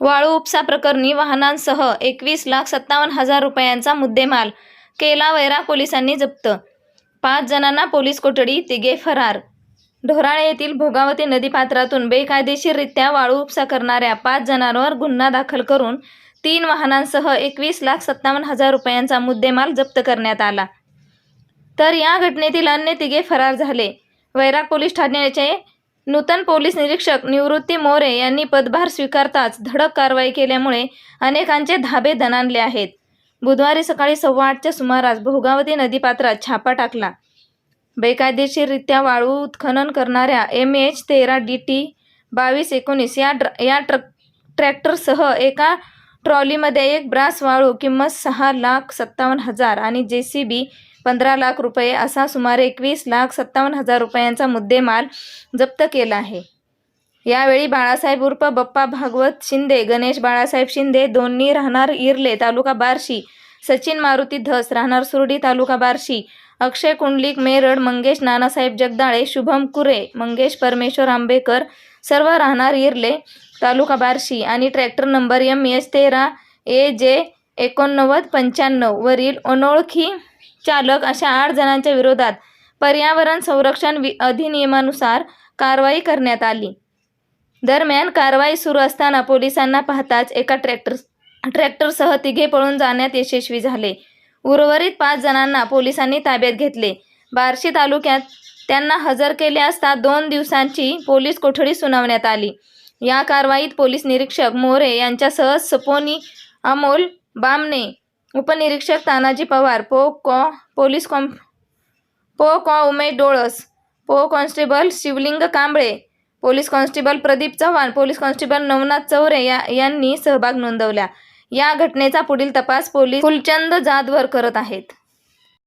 वाळू उपसा प्रकरणी वाहनांसह एकवीस लाख सत्तावन्न हजार रुपयांचा मुद्देमाल केला वैरा पोलिसांनी जप्त. पाच जणांना पोलीस कोठडी तिघे फरार. ढोराळे येथील भोगावती नदीपात्रातून बेकायदेशीररित्या वाळू उपसा करणाऱ्या पाच जणांवर गुन्हा दाखल करून तीन वाहनांसह एकवीस लाख सत्तावन्न हजार रुपयांचा मुद्देमाल जप्त करण्यात आला. तर या घटनेतील अन्य तिघे फरार झाले. वैराग पोलीस ठाण्याचे नूतन पोलीस निरीक्षक निवृत्ती मोरे यांनी पदभार स्वीकारताच धडक कारवाई केल्यामुळे अनेकांचे धाबे दणाणले आहेत. बुधवारी सकाळी सव्वा आठच्या सुमारास भोगावती नदीपात्रात छापा टाकला. बेकायदेशीररित्या वाळू उत्खनन करणाऱ्या एम एच तेरा डी टी बावीस एकोणीस या ड्र या ट्रक ट्रॅक्टरसह एका ट्रॉलीमध्ये एक ब्रास वाळू किंमत सहा लाख सत्तावन्न हजार आणि जे सी बी पंधरा लाख रुपये असा सुमारे एकवीस लाख सत्तावन्न हजार रुपयांचा मुद्देमाल जप्त केला आहे. यावेळी बाळासाहेब उर्फ बप्पा भागवत शिंदे गणेश बाळासाहेब शिंदे दोन्ही राहणार इर्ले तालुका बार्शी सचिन मारुती धस राहणार सुरडी तालुका बार्शी अक्षय कुंडलिक मेरड मंगेश नानासाहेब जगदाळे शुभम कुरे मंगेश परमेश्वर आंबेकर सर्व राहणार इर्ले तालुका बार्शी आणि ट्रॅक्टर नंबर एम एस तेरा ए जे एकोणनव्वद पंच्याण्णव वरील अनोळखी चालक अशा आठ जणांच्या विरोधात पर्यावरण संरक्षण वि अधिनियमानुसार कारवाई करण्यात आली. दरम्यान कारवाई सुरू असताना पोलिसांना पाहताच एका ट्रॅक्टर ट्रॅक्टरसह तिघे पळून जाण्यात यशस्वी झाले. उर्वरित पाच जणांना पोलिसांनी ताब्यात घेतले. बार्शी तालुक्यात त्यांना हजर केले असता दोन दिवसांची पोलीस कोठडी सुनावण्यात आली. या कारवाईत पोलीस निरीक्षक मोरे यांच्यासह सपोनी अमोल बामणे उपनिरीक्षक तानाजी पवार पो कॉ पोलीस कॉम पो कॉ उमेश डोळस पो constable Shivling Kamble police constable Pradeep Chavan police constable Navnath Chaure या यांनी सहभाग नोंदवला. या घटनेचा पुढील तपास पोलीस फुलचंद जाधवर करत आहेत.